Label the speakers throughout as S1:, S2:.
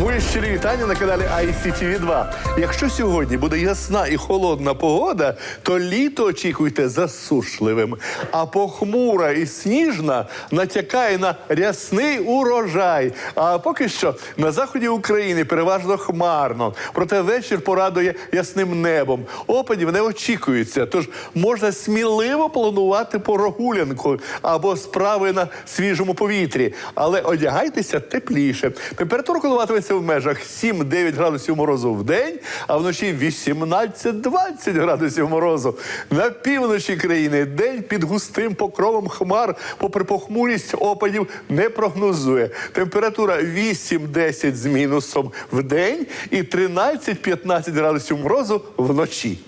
S1: Мої щирі вітання на каналі ICTV 2 Якщо сьогодні буде ясна і холодна погода, то літо очікуйте засушливим. А похмура і сніжна натякає на рясний урожай. А поки що на заході України переважно хмарно. Проте вечір порадує ясним небом. Опадів не очікується, тож можна сміливо планувати прогулянку або справи на свіжому повітрі. Але одягайтеся тепліше. Температура коливатиметься в межах 7-9 градусів морозу в день, а вночі 18-20 градусів морозу. На півночі країни день під густим покровом хмар, попри похмурість опадів, не прогнозує. Температура 8-10 з мінусом в день і 13-15 градусів морозу вночі.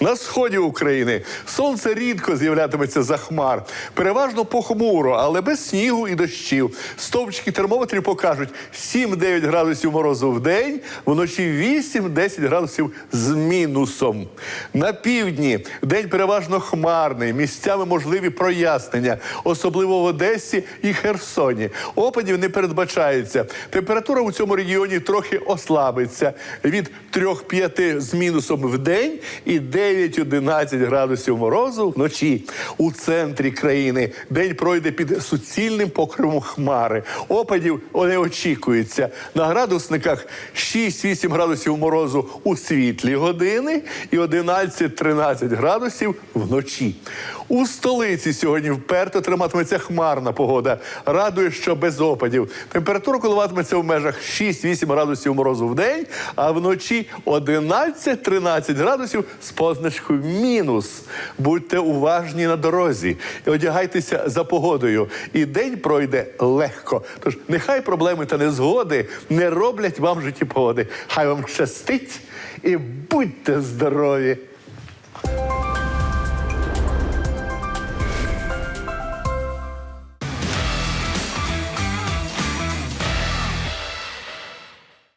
S1: На сході України сонце рідко з'являтиметься за хмар. Переважно похмуро, але без снігу і дощів. Стовпчики термометрів покажуть 7-9 градусів морозу в день, вночі 8-10 градусів з мінусом. На півдні день переважно хмарний, місцями можливі прояснення, особливо в Одесі і Херсоні. Опадів не передбачається. Температура у цьому регіоні трохи ослабиться від 3-5 з мінусом в день і 9-11 градусів морозу вночі. У центрі країни день пройде під суцільним покривом хмари. Опадів не очікується. На градусниках 6-8 градусів морозу у світлі години і 11-13 градусів вночі. У столиці сьогодні вперто триматиметься хмарна погода. Радує, що без опадів. Температура коливатиметься в межах 6-8 градусів морозу в день, а вночі 11-13 градусів з позначкою мінус. Будьте уважні на дорозі і одягайтеся за погодою. І день пройде легко. Тож нехай проблеми та незгоди не роблять вам в житті погоди. Хай вам щастить і будьте здорові!